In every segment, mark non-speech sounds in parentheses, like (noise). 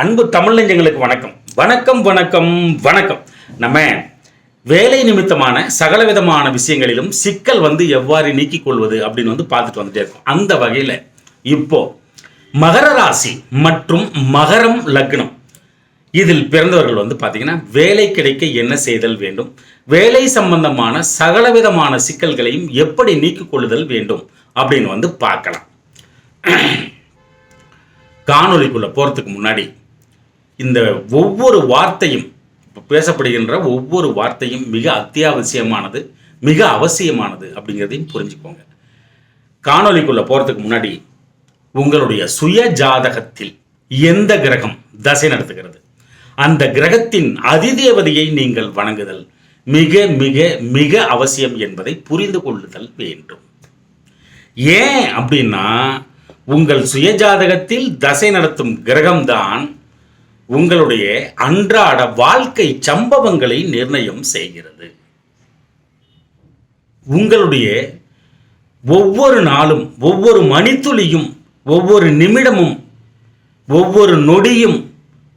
அன்பு தமிழ் நெஞ்சங்களுக்கு வணக்கம். வணக்கம் வணக்கம் வணக்கம். நம்ம வேலை நிமித்தமான சகல விதமான விஷயங்களிலும் சிக்கல் வந்து எவ்வாறு நீக்கிக் கொள்வது அப்படின்னு வந்து பார்த்துட்டு வந்துட்டே இருக்கும். அந்த வகையில் இப்போ மகர ராசி மற்றும் மகரம் லக்னம். இதில் பிறந்தவர்கள் வந்து பார்த்தீங்கன்னா வேலை கிடைக்க என்ன செய்தல் வேண்டும்? வேலை சம்பந்தமான சகலவிதமான சிக்கல்களையும் எப்படி நீக்கிக் கொள்ளுதல் வேண்டும்? அப்படின்னு வந்து பார்க்கலாம். காணொலிக்குள்ளே போகிறதுக்கு முன்னாடி இந்த ஒவ்வொரு வார்த்தையும் பேசப்படுகின்ற ஒவ்வொரு வார்த்தையும் மிக அத்தியாவசியமானது மிக அவசியமானது அப்படிங்கிறதையும் புரிஞ்சுக்கோங்க. காணொலிக்குள்ளே போகிறதுக்கு முன்னாடி உங்களுடைய சுய ஜாதகத்தில் எந்த கிரகம் தசை நடத்துகிறது? அந்த கிரகத்தின் அதிதேவதையை நீங்கள் வணங்குதல் மிக மிக மிக அவசியம் என்பதை புரிந்து கொள்ளுதல் வேண்டும். ஏன் அப்படின்னா உங்கள் சுயஜாதகத்தில் தசை நடத்தும் கிரகம்தான் உங்களுடைய அன்றாட வாழ்க்கை சம்பவங்களை நிர்ணயம் செய்கிறது. உங்களுடைய ஒவ்வொரு நாளும் ஒவ்வொரு மணித்துளியும் ஒவ்வொரு நிமிடமும் ஒவ்வொரு நொடியும்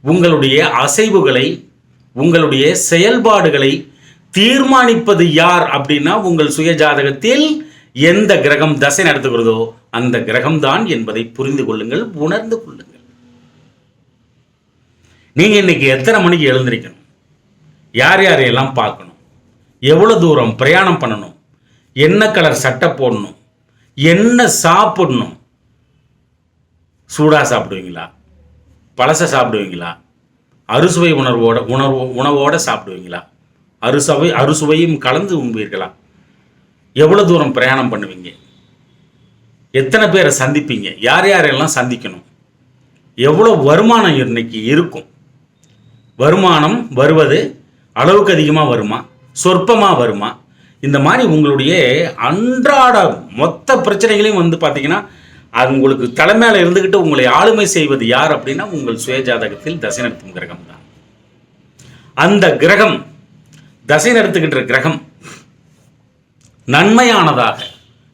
உங்களுடைய அசைவுகளை உங்களுடைய செயல்பாடுகளை தீர்மானிப்பது யார் அப்படின்னா உங்கள் சுயஜாதகத்தில் எந்த கிரகம் தசை நடத்துகிறதோ அந்த கிரகம்தான் என்பதை புரிந்து கொள்ளுங்கள் உணர்ந்து கொள்ளுங்கள். நீங்கள் இன்றைக்கி எத்தனை மணிக்கு எழுந்திருக்கணும்? யார் யாரையெல்லாம் பார்க்கணும்? எவ்வளோ தூரம் பிரயாணம் பண்ணணும்? என்ன கலர் சட்டை போடணும்? என்ன சாப்பிடணும்? சூடாக சாப்பிடுவீங்களா? பழசை சாப்பிடுவீங்களா? அறுசுவை உணர்வோட உணர்வு உணவோடு சாப்பிடுவீங்களா? அறுசுவை அறுசுவையும் கலந்து உண்பீர்களா? எவ்வளோ தூரம் பிரயாணம் பண்ணுவீங்க? எத்தனை பேரை சந்திப்பீங்க? யார் யாரெல்லாம் சந்திக்கணும்? எவ்வளோ வருமானம் இன்னைக்கு இருக்கும்? வருமானம் வருவது அளவுக்கு அதிகமாக வருமா? சொற்பமாக வருமா? இந்த மாதிரி உங்களுடைய அன்றாட மொத்த பிரச்சனைகளையும் வந்து பார்த்தீங்கன்னா அது உங்களுக்கு தலைமையில் இருந்துக்கிட்டு உங்களை ஆளுமை செய்வது யார் அப்படின்னா உங்கள் சுயஜாதகத்தில் தசை நடத்தும் கிரகம் தான். அந்த கிரகம் தசை நடத்துகின்ற கிரகம் நன்மையானதாக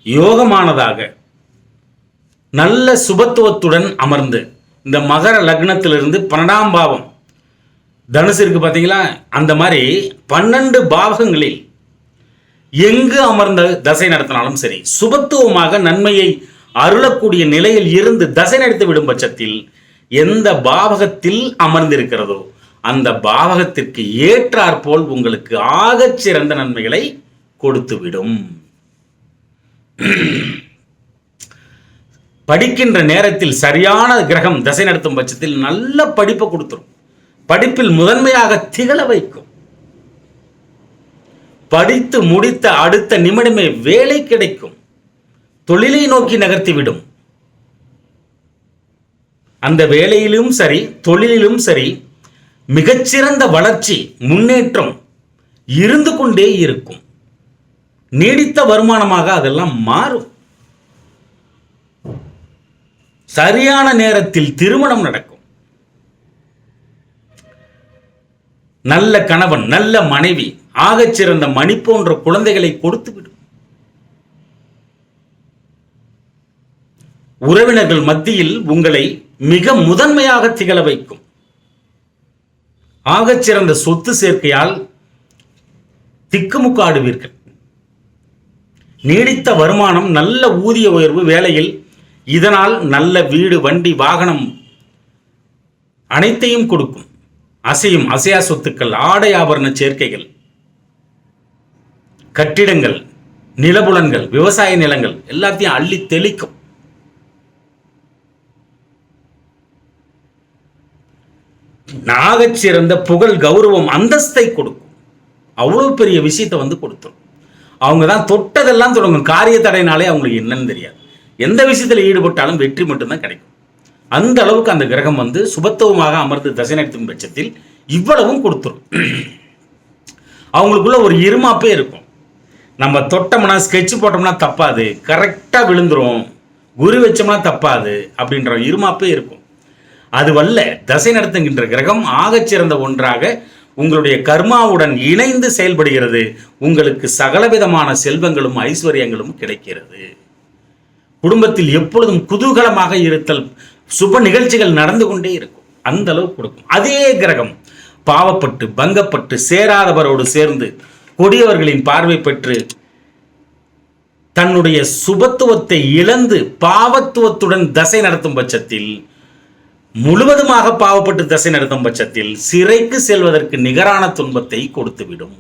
யோகமானதாக நல்ல சுபத்துவத்துடன் அமர்ந்து இந்த மகர லக்னத்திலிருந்து பன்னெண்டாம் பாவம் தனுசு இருக்கு பார்த்தீங்களா அந்த மாதிரி பன்னெண்டு பாவகங்களில் எங்கு அமர்ந்த தசை நடத்தினாலும் சரி சுபத்துவமாக நன்மையை அருளக்கூடிய நிலையில் இருந்து தசை நடத்தி விடும் பட்சத்தில் எந்த பாவகத்தில் அமர்ந்திருக்கிறதோ அந்த பாவகத்திற்கு ஏற்றாற்போல் உங்களுக்கு ஆகச் சிறந்த நன்மைகளை கொடுத்துவிடும். படிக்கின்ற நேரத்தில் சரியான கிரகம் தசை நடத்தும் பட்சத்தில் நல்ல படிப்பை கொடுத்துரும். படிப்பில் முதன்மையாக திகழ வைக்கும். படித்து முடித்த அடுத்த நிமிடமே வேலை கிடைக்கும். தொழிலை நோக்கி நகர்த்திவிடும் அந்த வேலையிலும் சரி தொழிலிலும் சரி மிகச்சிறந்த வளர்ச்சி முன்னேற்றம் இருந்து கொண்டே இருக்கும். நீடித்த வருமானமாக அதெல்லாம் மாறும். சரியான நேரத்தில் திருமணம் நடக்கும். நல்ல கணவன் நல்ல மனைவி ஆகச் சிறந்த மணி போன்ற குழந்தைகளை கொடுத்துவிடும். உறவினர்கள் மத்தியில் உங்களை மிக முதன்மையாக திகழ வைக்கும். ஆகச் சிறந்த சொத்து சேர்க்கையால் திக்குமுக்காடுவீர்கள். நீடித்த வருமானம் நல்ல ஊதிய உயர்வு வேலையில் இதனால் நல்ல வீடு வண்டி வாகனம் அனைத்தையும் கொடுக்கும். அசையும் அசையா சொத்துக்கள் ஆடை ஆபரண சேர்க்கைகள் கட்டிடங்கள் நிலபுலன்கள் விவசாய நிலங்கள் எல்லாத்தையும் அள்ளி தெளிக்கும். நாகச்சிறந்த புகழ் கௌரவம் அந்தஸ்தை கொடுக்கும். அவ்வளோ பெரிய விஷயத்தை வந்து கொடுத்துரும். அவங்க தான் தொட்டதெல்லாம் தொடங்கும். காரிய தடைனாலே அவங்களுக்கு என்னன்னு தெரியாது. எந்த விஷயத்தில் ஈடுபட்டாலும் வெற்றி மட்டும்தான் கிடைக்கும். அந்த அளவுக்கு அந்த கிரகம் வந்து சுபத்துவமாக அமர்ந்து தசை நடத்தும் பட்சத்தில் இவ்வளவும் கொடுத்துரும். அவங்களுக்குள்ள ஒரு இருமாப்பே இருக்கும். நம்ம தொட்டோம்னா ஸ்கெட்ச் போட்டோம்னா தப்பாது. கரெக்டாக விழுந்துரும். குரு வச்சோம்னா தப்பாது அப்படின்ற இருமாப்பே இருக்கும். அதுவல்ல தசை நடத்துகின்ற கிரகம் ஆகச்சிறந்த ஒன்றாக உங்களுடைய கர்மாவுடன் இணைந்து செயல்படுகிறது. உங்களுக்கு சகலவிதமான செல்வங்களும் ஐஸ்வர்யங்களும் கிடைக்கிறது. குடும்பத்தில் எப்பொழுதும் குதூகலமாக இருத்தல் சுப நிகழ்ச்சிகள் நடந்து கொண்டே இருக்கும். அந்த அளவுக்கு கொடுக்கும். அதே கிரகம் பாவப்பட்டு பங்கப்பட்டு சேராதவரோடு சேர்ந்து கொடியவர்களின் பார்வை பெற்று தன்னுடைய சுபத்துவத்தை இழந்து பாவத்துவத்துடன் தசை நடத்தும் பட்சத்தில் முழுவதுமாக பாவப்பட்டு தசை நடத்தும் பட்சத்தில் சிறைக்கு செல்வதற்கு நிகரான துன்பத்தை கொடுத்துவிடும்.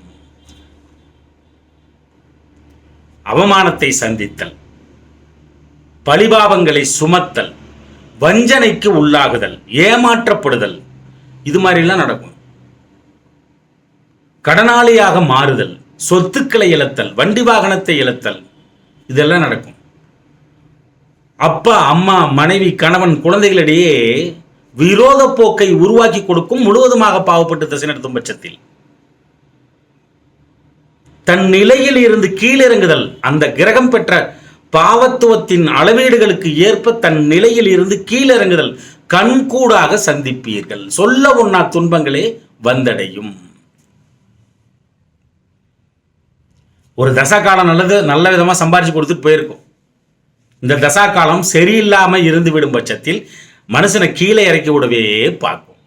அவமானத்தை சந்தித்தல் பழிபாவங்களை சுமத்தல் வஞ்சனைக்கு உள்ளாகுதல் ஏமாற்றப்படுதல் இது மாதிரிலாம் நடக்கும். கடனாளியாக மாறுதல் சொத்துக்களை இழத்தல் வண்டி வாகனத்தை இழத்தல் இதெல்லாம் நடக்கும். அப்பா அம்மா மனைவி கணவன் குழந்தைகளிடையே விரோத போக்கை உருவாக்கி கொடுக்கும் முழுவதுமாக பாவப்பட்டு திசை நடத்தும் பட்சத்தில். தன் நிலையில் இருந்து கீழிறங்குதல் அந்த கிரகம் பெற்ற பாவத்துவத்தின் அளவீடுகளுக்கு ஏற்ப தன் நிலையில் இருந்து கீழிறங்குதல் கண்கூடாக சந்திப்பீர்கள். சொல்ல ஒன்னா துன்பங்களே வந்தடையும். ஒரு தசா காலம் நல்லது நல்ல விதமாக சம்பாரிச்சு கொடுத்துட்டு போயிருக்கும். இந்த தசா காலம் சரியில்லாமல் இருந்து விடும் பட்சத்தில் மனுஷனை கீழே இறக்கி விடவே பார்க்கும்.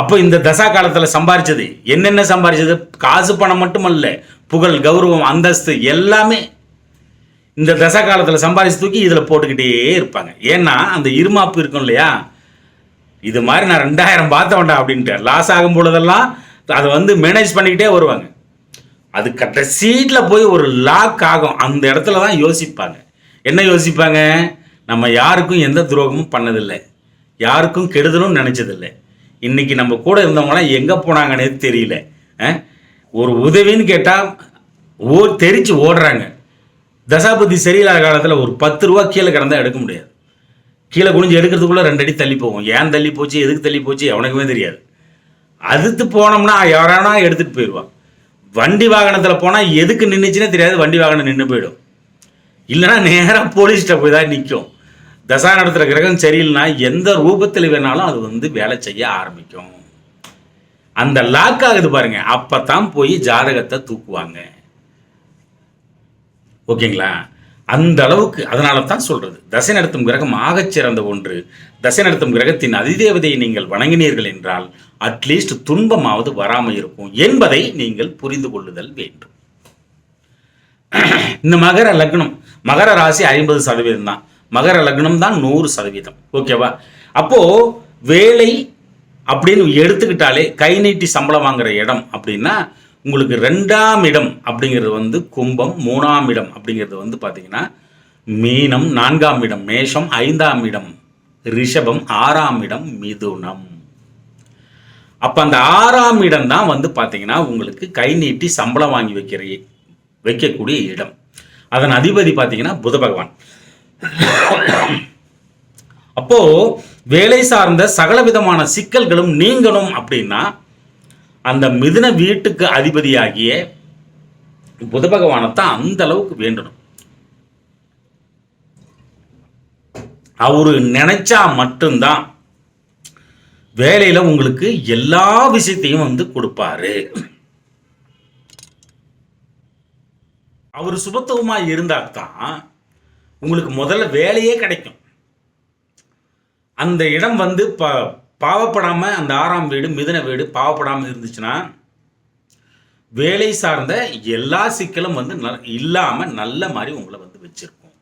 அப்போ இந்த தசா காலத்தில் சம்பாரிச்சது என்னென்ன சம்பாரிச்சது? காசு பணம் மட்டுமல்ல புகழ் கௌரவம் அந்தஸ்து எல்லாமே இந்த தசை காலத்தில் சம்பாதிச்சு தூக்கி இதில் போட்டுக்கிட்டே இருப்பாங்க. ஏன்னா அந்த இருமாப்பு இருக்கும் இல்லையா? இது மாதிரி நான் ரெண்டாயிரம் பார்த்த வேண்டாம் அப்படின்ட்டு. லாஸ் ஆகும் பொழுதெல்லாம் அதை வந்து மேனேஜ் பண்ணிக்கிட்டே வருவாங்க. அது கடைசீட்டில் போய் ஒரு லாக் ஆகும். அந்த இடத்துல தான் யோசிப்பாங்க. என்ன யோசிப்பாங்க? நம்ம யாருக்கும் எந்த துரோகமும் பண்ணதில்லை. யாருக்கும் கெடுதலும் நினச்சதில்லை. இன்னைக்கு நம்ம கூட இருந்தவங்களாம் எங்கே போனாங்கன்னே தெரியல. ஒரு உதவின்னு கேட்டால் ஓ தெரிச்சு ஓடுறாங்க. தசாபதி சரியில்லாத காலத்தில் ஒரு பத்து ரூபா கீழே கிடந்தால் எடுக்க முடியாது. கீழே குனிஞ்சு எடுக்கிறதுக்குள்ள ரெண்டு அடி தள்ளி போகும். ஏன் தள்ளி போச்சு? எதுக்கு தள்ளி போச்சு? அவனுக்குமே தெரியாது. அதுத்து போனோம்னா யாரானா எடுத்துகிட்டு போயிடுவான் வண்டி வாகனத்தில் போனால் எதுக்கு நின்றுச்சுன்னே தெரியாது. வண்டி வாகனம் நின்று போயிடும். இல்லைன்னா நேராக போலீஸ்கிட்ட போய் தான் நிற்கும் தசா நடத்துகிற கிரகம் சரியில்லைனா எந்த ரூபத்தில் வேணாலும் அது வந்து வேலை செய்ய ஆரம்பிக்கும். அந்த லாக் ஆகுது பாருங்க. அப்பதான் போய் ஜாதகத்தை தூக்குவாங்க. ஓகேங்களா? அந்த அளவுக்கு அதனால தான் சொல்றது. தசை நடத்தும் கிரகம் ஆகச் சிறந்த ஒன்று. தசை நடத்தும் கிரகத்தின் அதிதேவதையை நீங்கள் வணங்கினீர்கள் என்றால் அட்லீஸ்ட் துன்பமாவது வராமல் இருக்கும் என்பதை நீங்கள் புரிந்து கொள்ளுதல் வேண்டும். இந்த மகர லக்னம் மகர ராசி ஐம்பது சதவீதம் தான். மகர லக்னம் தான் நூறு சதவீதம். ஓகேவா? அப்போ வேலை அப்படின்னு எடுத்துக்கிட்டாலே கை நீட்டி சம்பளம் வாங்குற இடம் அப்படின்னா உங்களுக்கு ரெண்டாம் இடம் அப்படிங்கிறது வந்து கும்பம் மூணாம் இடம் அப்படிங்கிறது வந்து பார்த்தீங்கன்னா மீனம் நான்காம் இடம் மேஷம் ஐந்தாம் இடம் ரிஷபம் ஆறாம் இடம் மிதுனம். அப்போ அந்த ஆறாம் இடம் தான் வந்து பார்த்தீங்கன்னா உங்களுக்கு கை நீட்டி சம்பளம் வாங்கி வைக்கிற வைக்கக்கூடிய இடம். அதன் அதிபதி பார்த்தீங்கன்னா புத பகவான். அப்போ வேலை சார்ந்த சகல விதமான சிக்கல்களும் நீங்கணும் அப்படின்னா அந்த மிதுன வீட்டுக்கு அதிபதியாகிய புத பகவானைத்தான் அந்த அளவுக்கு வேண்டணும். அவரு நினைச்சா மட்டும்தான் வேலையில உங்களுக்கு எல்லா விஷயத்தையும் வந்து கொடுப்பாரு. அவர் சுபத்துவமா இருந்தா தான் உங்களுக்கு முதல்ல வேலையே கிடைக்கும். அந்த இடம் வந்து ப பாவப்படாமல் அந்த ஆறாம் வீடு மிதன வீடு பாவப்படாமல் இருந்துச்சுன்னா வேலை சார்ந்த எல்லா சிக்கலும் வந்து ந இல்லாமல் நல்ல மாதிரி உங்களை வந்து வச்சுருக்கோம்.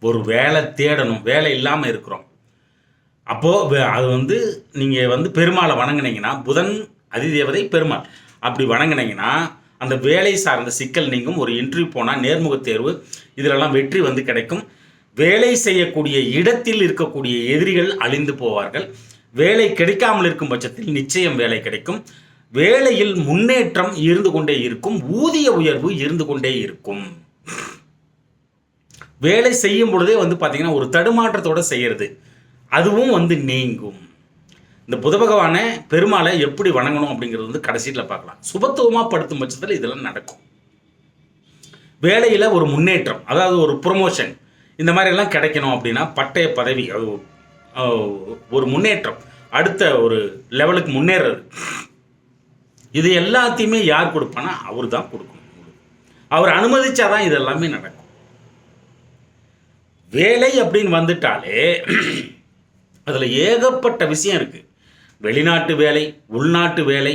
ஒரு வேலை தேடணும் வேலை இல்லாமல் இருக்கிறோம். அப்போது வே- அது வந்து நீங்கள் வந்து பெருமாளை வணங்கினீங்கன்னா புதன் அதிதேவதை பெருமாள் அப்படி வணங்கினீங்கன்னா அந்த வேலை சார்ந்த சிக்கல் நீங்கும். ஒரு இன்டர்வியூ போனால் நேர்முக தேர்வு இதிலெல்லாம் வெற்றி வந்து கிடைக்கும். வேலை செய்யக்கூடிய இடத்தில் இருக்கக்கூடிய எதிரிகள் அழிந்து போவார்கள். வேலை கிடைக்காமல் இருக்கும் பட்சத்தில் நிச்சயம் வேலை கிடைக்கும். வேலையில் முன்னேற்றம் இருந்து கொண்டே இருக்கும். ஊதிய உயர்வு இருந்து கொண்டே இருக்கும். வேலை செய்யும் பொழுதே வந்து பார்த்தீங்கன்னா ஒரு தடுமாற்றத்தோட செய்கிறது அதுவும் வந்து நீங்கும். இந்த புத பகவானை பெருமாளை எப்படி வணங்கணும் அப்படிங்கிறது வந்து கடைசியில் பார்க்கலாம். சுபத்துவமாக படுத்தும் பட்சத்தில் இதெல்லாம் நடக்கும். வேலையில் ஒரு முன்னேற்றம் அதாவது ஒரு ப்ரொமோஷன் இந்த மாதிரி எல்லாம் கிடைக்கணும் அப்படின்னா பட்டய பதவி அது ஒரு முன்னேற்றம். அடுத்த ஒரு லெவலுக்கு முன்னேறது. இது எல்லாத்தையுமே யார் கொடுப்பானா அவர் தான் கொடுக்கணும். அவர் அனுமதிச்சாதான் இது எல்லாமே நடக்கும். வேலை அப்படின்னு வந்துட்டாலே (clears throat) அதில் ஏகப்பட்ட விஷயம் இருக்குது வெளிநாட்டு வேலை உள்நாட்டு வேலை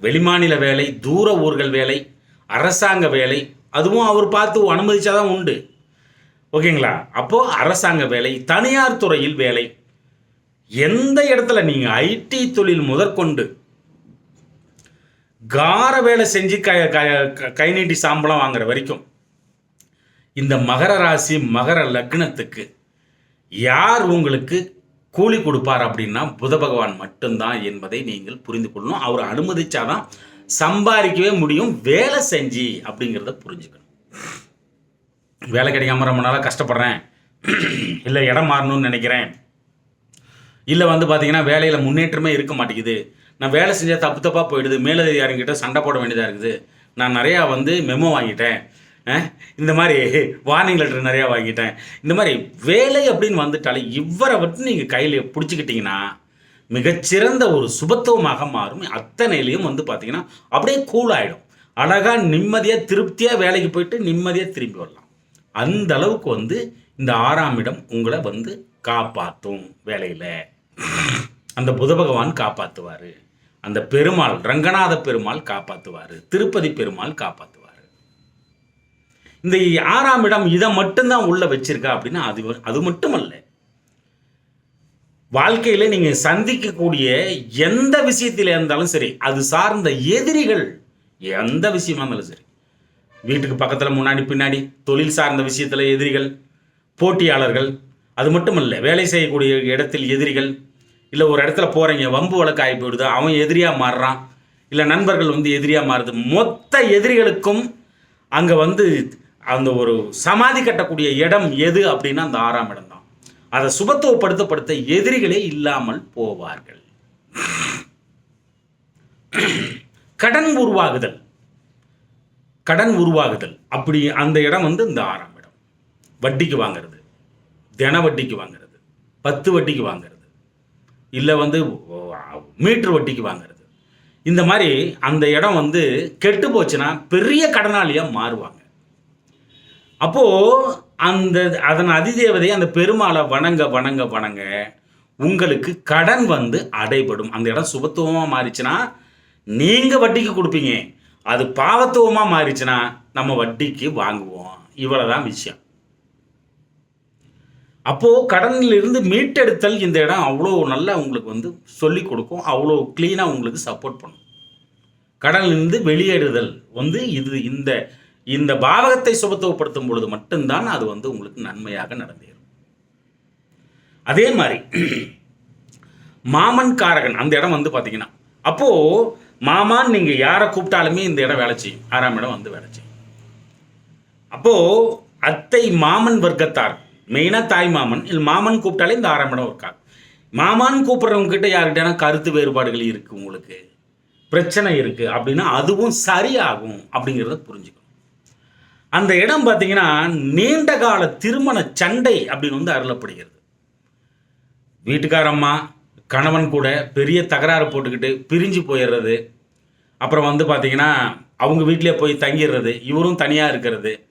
வெளிமாநில வேலை தூர ஊர்கள் வேலை அரசாங்க வேலை அதுவும் அவர் பார்த்து அனுமதிச்சாதான் உண்டு. ஓகேங்களா? அப்போது அரசாங்க வேலை தனியார் துறையில் வேலை. எந்த இடத்துல நீங்கள் ஐடி தொழில் முதற்கொண்டு கார வேலை செஞ்சு க க- க- கை நீட்டி சாம்பளம் வாங்குற வரைக்கும் இந்த மகர ராசி மகர லக்னத்துக்கு யார் உங்களுக்கு கூலி கொடுப்பார் அப்படின்னா புத பகவான் மட்டும்தான் என்பதை நீங்கள் புரிந்து கொள்ளணும். அவர் அனுமதிச்சாதான் சம்பாதிக்கவே முடியும் வேலை செஞ்சு அப்படிங்கிறத புரிஞ்சுக்கணும். வேலை கிடைக்காம ரொம்ப நாளாக கஷ்டப்படுறேன். இல்லை இடம் மாறணும்னு நினைக்கிறேன். இல்லை வந்து பார்த்தீங்கன்னா வேலையில் முன்னேற்றமே இருக்க மாட்டேங்குது. நான் வேலை செஞ்சால் தப்பு தப்பாக போயிடுது. மேலதிகாரிங்கிட்ட சண்டை போட வேண்டியதாக இருக்குது. நான் நிறையா வந்து மெமோ வாங்கிட்டேன். இந்த மாதிரி வார்னிங் லெட்டர் நிறையா வாங்கிட்டேன். இந்த மாதிரி வேலை அப்படின்னு வந்துட்டாலே இவரை விட்டு நீங்கள் கையில் பிடிச்சிக்கிட்டிங்கன்னா மிகச்சிறந்த ஒரு சுபத்துவமாக மாறும். அத்தனையிலையும் வந்து பார்த்திங்கன்னா அப்படியே கூல் ஆகிடும் அழகாக நிம்மதியாக திருப்தியாக வேலைக்கு போயிட்டு நிம்மதியாக திரும்பி வரலாம். அந்த அளவுக்கு வந்து இந்த ஆறாம் இடம் உங்களை வந்து காப்பாற்றும் வேலையில். அந்த புத பகவான் காப்பாற்றுவார் அந்த பெருமாள் ரங்கநாத பெருமாள் காப்பாற்றுவார் திருப்பதி பெருமாள் காப்பாற்றுவார் இந்த ஆறாம் இடம் இதை மட்டும்தான் உள்ளே வச்சிருக்கா அப்படின்னா அது அது மட்டுமல்ல. வாழ்க்கையில் நீங்கள் சந்திக்கக்கூடிய எந்த விஷயத்தில் இருந்தாலும் சரி அது சார்ந்த எதிரிகள் எந்த விஷயமா இருந்தாலும் சரி வீட்டுக்கு பக்கத்தில் முன்னாடி பின்னாடி தொழில் சார்ந்த விஷயத்தில் எதிரிகள் போட்டியாளர்கள் அது மட்டும் இல்லை வேலை செய்யக்கூடிய இடத்தில் எதிரிகள் இல்லை ஒரு இடத்துல போகிறீங்க வம்பு வழக்கு ஆகி போயிடுது அவன் எதிரியாக மாறுறான் இல்லை நண்பர்கள் வந்து எதிரியாக மாறுது மொத்த எதிரிகளுக்கும் அங்கே வந்து அந்த ஒரு சமாதி கட்டக்கூடிய இடம் எது அப்படின்னா அந்த ஆறாம் இடம் தான் அதை சுபத்துவப்படுத்தப்படுத்த எதிரிகளே இல்லாமல் போவார்கள். (clears throat) கடன் உருவாகுதல். கடன் உருவாகுதல். அப்படி அந்த இடம் வந்து இந்த ஆறாம் இடம். வட்டிக்கு வாங்குறது. தின வட்டிக்கு வாங்குறது. பத்து வட்டிக்கு வாங்குறது. இல்லை வந்து மீட்டர் வட்டிக்கு வாங்குறது. இந்த மாதிரி அந்த இடம் வந்து கெட்டு போச்சுன்னா பெரிய கடனாளியாக மாறுவாங்க. அப்போது அந்த அதன் அதிதேவதை அந்த பெருமாளை வணங்க வணங்க வணங்க உங்களுக்கு கடன் வந்து அடைபடும். அந்த இடம் சுபத்துவமாக மாறிச்சுன்னா நீங்கள் வட்டிக்கு கொடுப்பீங்க. அது பாவத்துவமாக மாறிச்சுன்னா நம்ம வட்டிக்கு வாங்குவோம். இவ்வளோதான் விஷயம். அப்போது கடனில் இருந்து மீட்டெடுத்தல் இந்த இடம் அவ்வளோ நல்லா உங்களுக்கு வந்து சொல்லி கொடுக்கும். அவ்வளோ க்ளீனாக உங்களுக்கு சப்போர்ட் பண்ணும். கடனிலிருந்து வெளியேறுதல் வந்து இது இந்த இந்த பாவகத்தை சுபத்துவப்படுத்தும் பொழுது மட்டும்தான் அது வந்து உங்களுக்கு நன்மையாக நடந்தேறும். அதே மாதிரி மாமன் காரகன் அந்த இடம் வந்து பார்த்தீங்கன்னா அப்போது மாமான் நீங்கள் யாரை கூப்பிட்டாலுமே இந்த இடம் வேலை செய்யும். ஆறாம் இடம் வந்து வேலை செய்யும். அப்போது அத்தை மாமன் வர்க்கத்தார் மெயினாக தாய் மாமன் இல்லை மாமன் கூப்பிட்டாலே இந்த ஆறாம் இடம் இருக்காது மாமான் கூப்பிட்றவங்க கிட்ட யார்கிட்டனா கருத்து வேறுபாடுகள் இருக்குது உங்களுக்கு? பிரச்சனை இருக்குது அப்படின்னா அதுவும் சரியாகும் அப்படிங்கிறத புரிஞ்சுக்கணும். அந்த இடம் பார்த்தீங்கன்னா நீண்ட கால திருமண சண்டை அப்படின்னு வந்து அருளப்படுகிறது. வீட்டுக்காரம்மா கணவன் கூட பெரிய தகராறு போட்டுக்கிட்டு பிரிஞ்சு போயிடுறது. அப்புறம் வந்து பார்த்திங்கன்னா அவங்க வீட்டிலே போய் தங்கிடுறது. இவரும் தனியாக இருக்கிறது.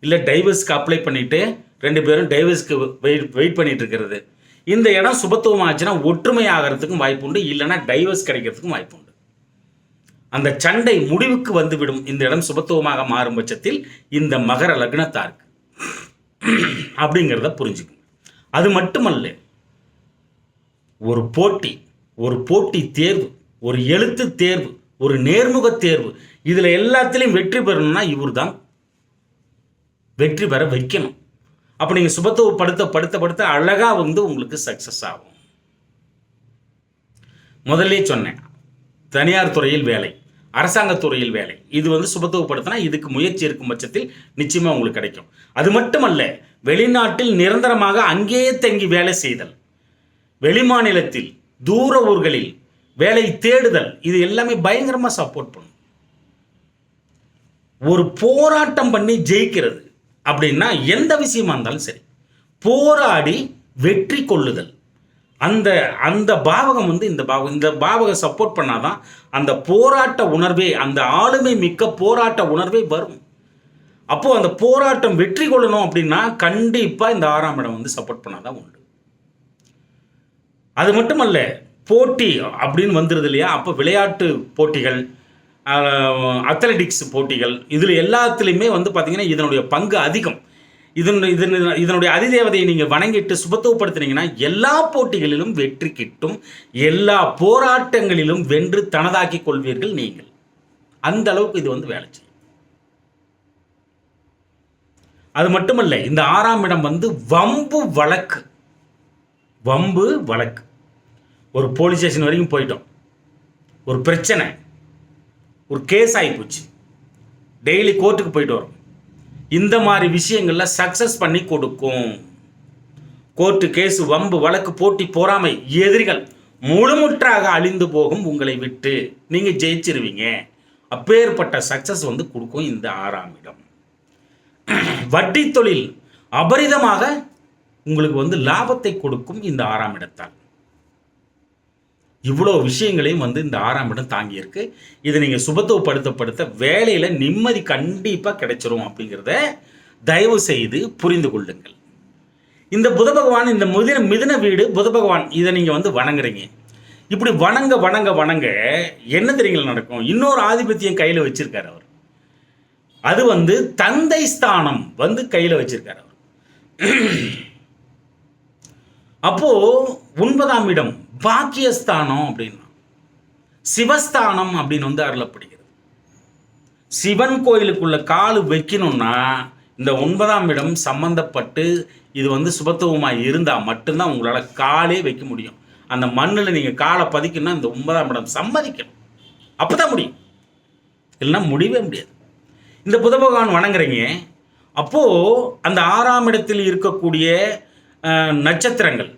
இல்லை டைவர்ஸ்க்கு அப்ளை பண்ணிவிட்டு ரெண்டு பேரும் டைவர்ஸ்க்கு வெயிட் வெயிட் பண்ணிகிட்ருக்கிறது இருக்கிறது. இந்த இடம் சுபத்துவம் ஆச்சுன்னா ஒற்றுமை ஆகிறதுக்கும் வாய்ப்பு உண்டு. இல்லைன்னா டைவர்ஸ் கிடைக்கிறதுக்கும் வாய்ப்பு உண்டு. அந்த சண்டை முடிவுக்கு வந்துவிடும். இந்த இடம் சுபத்துவமாக மாறும் பட்சத்தில் இந்த மகர லக்னத்தாருக்கு. அப்படிங்கிறத புரிஞ்சுக்கணும் அது மட்டுமல்ல ஒரு போட்டி ஒரு போட்டி தேர்வு ஒரு எழுத்து தேர்வு ஒரு நேர்முக தேர்வு இதில் எல்லாத்துலேயும் வெற்றி பெறணும்னா இவர் தான் வெற்றி பெற வைக்கணும். அப்போ நீங்கள் சுபத்துவப்படுத்த படுத்த படுத்த அழகாக வந்து உங்களுக்கு சக்ஸஸ் ஆகும். முதல்லே சொன்னேன் தனியார் துறையில் வேலை அரசாங்கத்துறையில் வேலை. இது வந்து சுபத்துவப்படுத்தினா இதுக்கு முயற்சி இருக்கும் பட்சத்தில் நிச்சயமாக உங்களுக்கு கிடைக்கும். அது மட்டுமல்ல வெளிநாட்டில் நிரந்தரமாக அங்கேயே தங்கி வேலை செய்தல். வெளிமாநிலத்தில் தூர ஊர்களில் வேலை தேடுதல் இது எல்லாமே பயங்கரமாக சப்போர்ட் பண்ணும். ஒரு போராட்டம் பண்ணி ஜெயிக்கிறது அப்படின்னா எந்த விஷயமா இருந்தாலும் சரி போராடி வெற்றி கொள்ளுதல். அந்த அந்த பாவகம் வந்து இந்த பாவகம் இந்த பாவகம் சப்போர்ட் பண்ணாதான் அந்த போராட்ட உணர்வே அந்த ஆளுமை மிக்க போராட்ட உணர்வே வரும். அப்போது அந்த போராட்டம் வெற்றி கொள்ளணும் அப்படின்னா கண்டிப்பாக இந்த ஆறாம் இடம் வந்து சப்போர்ட் பண்ணாதான் உண்டு. அது மட்டுமல்ல போட்டி அப்படின்னு வந்துடுது இல்லையா? அப்போ விளையாட்டு போட்டிகள் அத்லட்டிக்ஸ் போட்டிகள் இதில் எல்லாத்துலேயுமே வந்து பார்த்திங்கன்னா இதனுடைய பங்கு அதிகம். இதனுடைய இதன் இதனுடைய அதிதேவதையை நீங்கள் வணங்கிட்டு சுபத்துவப்படுத்துனீங்கன்னா எல்லா போட்டிகளிலும் வெற்றி கிட்டும் எல்லா போராட்டங்களிலும் வென்று தனதாக்கி கொள்வீர்கள் நீங்கள். அந்த அளவுக்கு இது வந்து வேலை செய்யும். அது மட்டுமல்ல இந்த ஆறாம் இடம் வந்து வம்பு வழக்கு. வம்பு வழக்கு. ஒரு போலீஸ் ஸ்டேஷன் வரைக்கும் போயிட்டோம். ஒரு பிரச்சனை. ஒரு கேஸ் ஆகி போச்சு. டெய்லி கோர்ட்டுக்கு போயிட்டு வரோம் இந்த மாதிரி விஷயங்களில் சக்ஸஸ் பண்ணி கொடுக்கும். கோர்ட்டு கேஸ் வம்பு வழக்கு போட்டி போறாமை எதிரிகள் முழுமுற்றாக அழிந்து போகும் உங்களை விட்டு நீங்கள் ஜெயிச்சிருவீங்க. அப்பேற்பட்ட சக்ஸஸ் வந்து கொடுக்கும் இந்த ஆறாம் இடம். வட்டி தொழில் அபரிதமாக உங்களுக்கு வந்து லாபத்தை கொடுக்கும் இந்த ஆறாம் இடத்தால். இவ்வளோ விஷயங்களையும் வந்து இந்த ஆறாம் இடம் தாங்கியிருக்கு. இதை நீங்கள் சுபத்துவப்படுத்தப்படுத்த வேலையில் நிம்மதி கண்டிப்பாக கிடைச்சிரும் அப்படிங்கிறத தயவு செய்து புரிந்து கொள்ளுங்கள். இந்த புத பகவான் இந்த மிதின மிதின வீடு புத பகவான் இதை நீங்கள் வந்து வணங்குறீங்க. இப்படி வணங்க வணங்க வணங்க என்ன தெரியுங்களா நடக்கும்? இன்னொரு ஆதிபத்தியம் கையில் வச்சிருக்காரு அவர். அது வந்து தந்தை ஸ்தானம் வந்து கையில் வச்சிருக்காரு அவர். அப்போ ஒன்பதாம் இடம் பாக்கியஸ்தானம் அப்படின்னா சிவஸ்தானம் அப்படின்னு வந்து அருளப்படுகிறது. சிவன் கோயிலுக்குள்ள கால் வைக்கணும்னா இந்த ஒன்பதாம் இடம் சம்பந்தப்பட்டு இது வந்து சுபத்துவமாக இருந்தால் மட்டும்தான் உங்களால் காலே வைக்க முடியும். அந்த மண்ணில் நீங்கள் காலை பதிக்கணும்னா இந்த ஒன்பதாம் இடம் சம்மதிக்கணும். அப்போ தான் முடியும். இல்லைன்னா முடியவே முடியாது. இந்த புத பகவான் வணங்குறீங்க. அப்போது அந்த ஆறாம் இடத்தில் இருக்கக்கூடிய நட்சத்திரங்கள்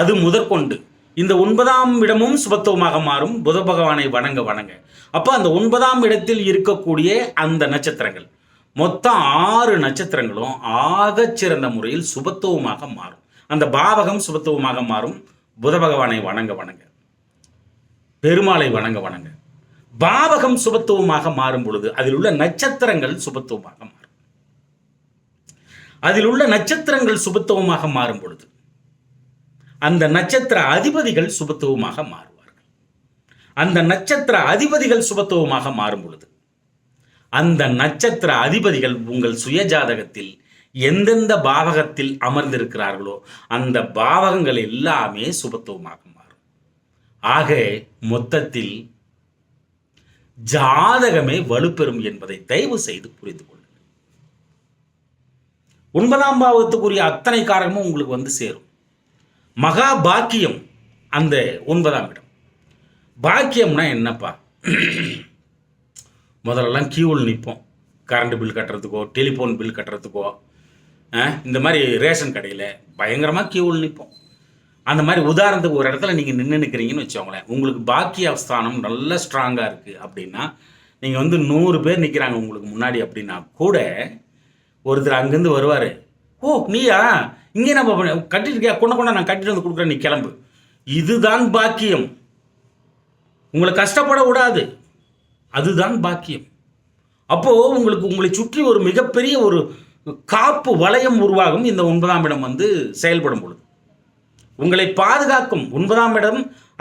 அது முதற்கொண்டு. இந்த ஒன்பதாம் இடமும் சுபத்துவமாக மாறும். புத பகவானை வணங்க வணங்க. அப்போ அந்த ஒன்பதாம் இடத்தில் இருக்கக்கூடிய அந்த நட்சத்திரங்கள் மொத்தம் ஆறு நட்சத்திரங்களும் ஆகச் சிறந்த முறையில் சுபத்துவமாக மாறும். அந்த பாவகம் சுபத்துவமாக மாறும். புத பகவானை வணங்க வணங்க. பெருமாளை வணங்க வணங்க. பாவகம் சுபத்துவமாக மாறும் பொழுது அதில் உள்ள நட்சத்திரங்கள் சுபத்துவமாக மாறும். அதில் உள்ள நட்சத்திரங்கள் சுபத்துவமாக மாறும் பொழுது அந்த நட்சத்திர அதிபதிகள் சுபத்துவமாக மாறுவார்கள். அந்த நட்சத்திர அதிபதிகள் சுபத்துவமாக மாறும் பொழுது அந்த நட்சத்திர அதிபதிகள் உங்கள் சுயஜாதகத்தில் எந்தெந்த பாவகத்தில் அமர்ந்திருக்கிறார்களோ அந்த பாவகங்கள் எல்லாமே சுபத்துவமாக மாறும். ஆக மொத்தத்தில் ஜாதகமே வலுப்பெறும் என்பதை தயவு செய்து புரிந்து கொள்ளுங்கள். ஒன்பதாம் பாவத்துக்குரிய அத்தனை காரகமும் உங்களுக்கு வந்து சேரும். மகா பாக்கியம் அந்த ஒன்பதாம் இடம். பாக்கியம்னா என்னப்பா? (clears throat) முதல்லலாம் கியூவில் நிற்போம் கரண்ட் பில் கட்டுறதுக்கோ டெலிஃபோன் பில் கட்டுறதுக்கோ இந்த மாதிரி ரேஷன் கடையில் பயங்கரமாக கியூவில் நிற்போம் அந்த மாதிரி உதாரணத்துக்கு ஒரு இடத்துல நீங்கள் நின்று நிற்கிறீங்கன்னு வச்சுக்கோங்களேன். உங்களுக்கு பாக்கிய ஸ்தானம் நல்ல ஸ்ட்ராங்காக இருக்குது அப்படின்னா நீங்கள் வந்து நூறு பேர் நிற்கிறாங்க உங்களுக்கு முன்னாடி அப்படின்னா கூட ஒருத்தர் அங்கேருந்து வருவார். ஓ நீயா? இங்கே நம்ம கட்டிட்டு இருக்கியா? கொண்ட கொண்ட நான் கட்டிட்டு வந்து கொடுக்குறேன் நீ கிளம்பு. இதுதான் பாக்கியம். உங்களை கஷ்டப்பட விடாது அதுதான் பாக்கியம். அப்போது உங்களுக்கு உங்களை சுற்றி ஒரு மிகப்பெரிய ஒரு காப்பு வளையம் உருவாகும். இந்த ஒன்பதாம் இடம் வந்து செயல்படும் பொழுது. உங்களை பாதுகாக்கும். ஒன்பதாம் இடம்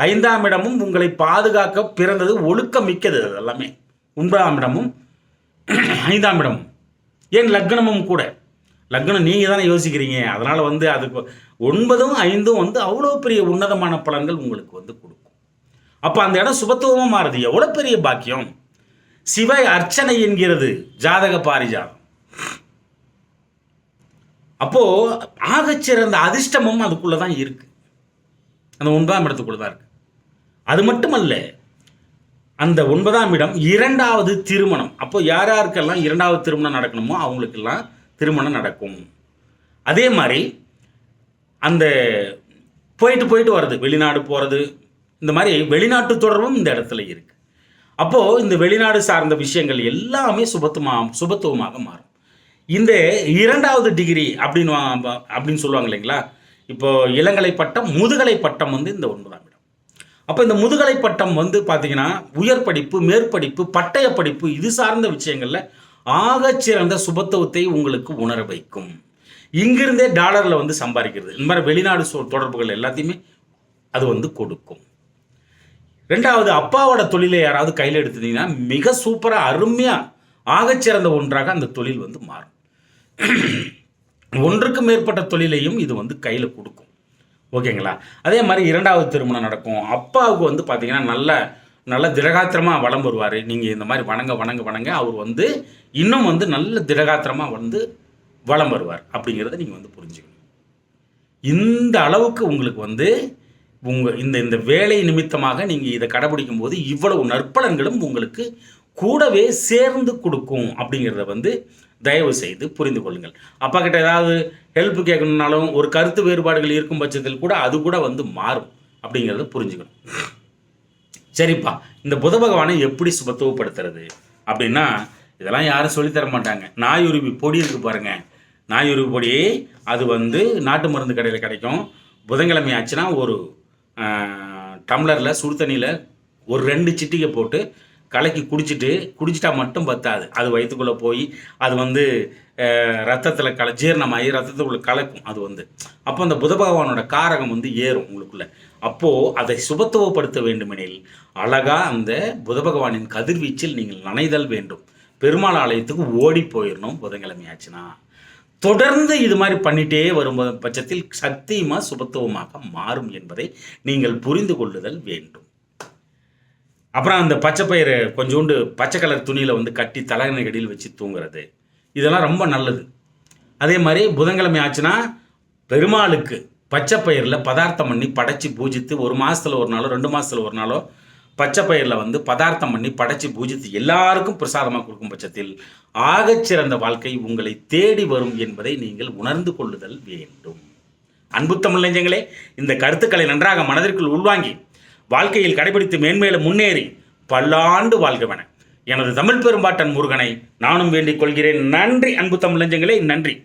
ஐந்தாம் இடமும் உங்களை பாதுகாக்க பிறந்தது ஒழுக்கம் மிக்கது அது எல்லாமே. ஒன்பதாம் இடமும் ஐந்தாம் இடமும். ஏன் லக்னமும் கூட? லக்னம் நீங்கள் தானே யோசிக்கிறீங்க. அதனால் வந்து அதுக்கு ஒன்பதும் ஐந்தும் வந்து அவ்வளோ பெரிய உன்னதமான பலன்கள் உங்களுக்கு வந்து கொடுக்கும். அப்போ அந்த இடம் சுபத்துவமாக மாறுது. எவ்வளோ பெரிய பாக்கியம்? சிவ அர்ச்சனை என்கிறது ஜாதக பாரிஜாதம். அப்போது ஆகச்சிறந்த அதிர்ஷ்டமும் அதுக்குள்ளே தான் இருக்கு. அந்த ஒன்பதாம் இடத்துக்குள்ளே தான் இருக்கு. அது மட்டுமல்ல அந்த ஒன்பதாம் இடம் இரண்டாவது திருமணம். அப்போ யார் யாருக்கெல்லாம் இரண்டாவது திருமணம் நடக்கணுமோ அவங்களுக்கெல்லாம் திருமணம் நடக்கும். அதே மாதிரி அந்த போயிட்டு போயிட்டு வர்றது வெளிநாடு போகிறது இந்த மாதிரி வெளிநாட்டு தொடர்பும் இந்த இடத்துல இருக்கு. அப்போது இந்த வெளிநாடு சார்ந்த விஷயங்கள் எல்லாமே சுபத்துமா சுபத்துவமாக மாறும். இந்த இரண்டாவது டிகிரி அப்படின்னு அப்படின்னு சொல்லுவாங்க இல்லைங்களா? இப்போ இளங்கலை பட்டம் முதுகலை பட்டம் வந்து இந்த ஒன்பதாம் இடம். அப்போ இந்த முதுகலை பட்டம் வந்து பார்த்தீங்கன்னா உயர் படிப்பு மேற்படிப்பு பட்டய படிப்பு இது சார்ந்த விஷயங்களில் ஆகச்சிறந்த சுபத்துவத்தை உங்களுக்கு உணர வைக்கும். இங்கிருந்தே டாலரில் வந்து சம்பாதிக்கிறது. இந்த மாதிரி வெளிநாடு சொ- தொடர்புகள் எல்லாத்தையுமே அது வந்து கொடுக்கும். ரெண்டாவது அப்பாவோட தொழிலை யாராவது கையில் எடுத்துட்டீங்கன்னா மிக சூப்பராக அருமையாக ஆகச்சிறந்த ஒன்றாக அந்த தொழில் வந்து மாறும். ஒன்றுக்கு மேற்பட்ட தொழிலையும் இது வந்து கையில் கொடுக்கும். ஓகேங்களா? அதே மாதிரி இரண்டாவது திருமணம் நடக்கும். அப்பாவுக்கு வந்து பார்த்தீங்கன்னா நல்ல நல்ல திடகாத்திரமாக வளம் வருவார். நீங்கள் இந்த மாதிரி வணங்க வணங்க வணங்க அவர் வந்து இன்னும் வந்து நல்ல திடகாத்திரமாக வந்து வளம் வருவார். அப்படிங்கிறத நீங்கள் வந்து புரிஞ்சுக்கணும். இந்த அளவுக்கு உங்களுக்கு வந்து உங்கள் இந்த இந்த வேலை நிமித்தமாக நீங்கள் இதை கடைபிடிக்கும் போது இவ்வளவு நற்பலன்களும் உங்களுக்கு கூடவே சேர்ந்து கொடுக்கும் அப்படிங்கிறத வந்து தயவு செய்து புரிந்து கொள்ளுங்கள். அப்பா கிட்ட ஏதாவது ஹெல்ப் கேட்கணுன்னாலும் ஒரு கருத்து வேறுபாடுகள் இருக்கும் பட்சத்தில் கூட அது கூட வந்து மாறும் அப்படிங்கிறத புரிஞ்சுக்கணும். சரிப்பா இந்த புத பகவானை எப்படி சுபத்துவப்படுத்துறது? அப்படின்னா இதெல்லாம் யாரும் சொல்லித் தர மாட்டாங்க. நாயுருவி பொடி இருக்கு பாருங்க. நாயுருவி பொடி அது வந்து நாட்டு மருந்து கடையில் கிடைக்கும். புதன்கிழமை ஆச்சுன்னா ஒரு டம்ளரில் சுடு தண்ணியில் ஒரு ரெண்டு சிட்டிகை போட்டு கலக்கி குடிச்சிட்டு குடிச்சிட்டா மட்டும் பத்தாது. அது வயிற்றுக்குள்ளே போய் அது வந்து ரத்தத்தில் கல ஜீரணமாகி ரத்தத்துக்குள்ளே கலக்கும் அது வந்து. அப்போ அந்த புத பகவானோட காரகம் வந்து ஏறும் உங்களுக்குள்ளே. அப்போது அதை சுபத்துவப்படுத்த வேண்டுமெனில் அழகாக அந்த புத பகவானின் கதிர்வீச்சில் நீங்கள் நனைதல் வேண்டும். பெருமாள் ஆலயத்துக்கு ஓடி போயிடணும் புதன்கிழமை ஆச்சுன்னா. தொடர்ந்து இது மாதிரி பண்ணிட்டே வரும் பட்சத்தில் சத்தியமாக சுபத்துவமாக மாறும் என்பதை நீங்கள் புரிந்து கொள்ளுதல் வேண்டும். அப்புறம் அந்த பச்சை பயிரை கொஞ்சோண்டு பச்சை கலர் துணியில் வந்து கட்டி தலைநகடியில் வச்சு தூங்குறது. இதெல்லாம் ரொம்ப நல்லது. அதே மாதிரி புதன்கிழமை ஆச்சுன்னா பெருமாளுக்கு பச்சை பயிரில் பதார்த்தம் பண்ணி படைச்சி பூஜித்து ஒரு மாதத்தில் ஒரு நாளோ ரெண்டு மாதத்தில் ஒரு நாளோ பச்சை பயிரில் வந்து பதார்த்தம் பண்ணி படைச்சி பூஜித்து எல்லாருக்கும் பிரசாதமாக கொடுக்கும் பட்சத்தில் ஆகச்சிறந்த வாழ்க்கை உங்களை தேடி வரும் என்பதை நீங்கள் உணர்ந்து கொள்ளுதல் வேண்டும். அன்பு தமிழ்ஞ்சங்களே இந்த கருத்துக்களை நன்றாக மனதிற்குள் உள்வாங்கி வாழ்க்கையில் கடைபிடித்து மேன்மேலும் முன்னேறி பல்லாண்டு வாழ்கவன எனது தமிழ் பெரும்பாட்டன் முருகனை நானும் வேண்டிக் கொள்கிறேன். நன்றி அன்பு தமிழஞ்சங்களே நன்றி.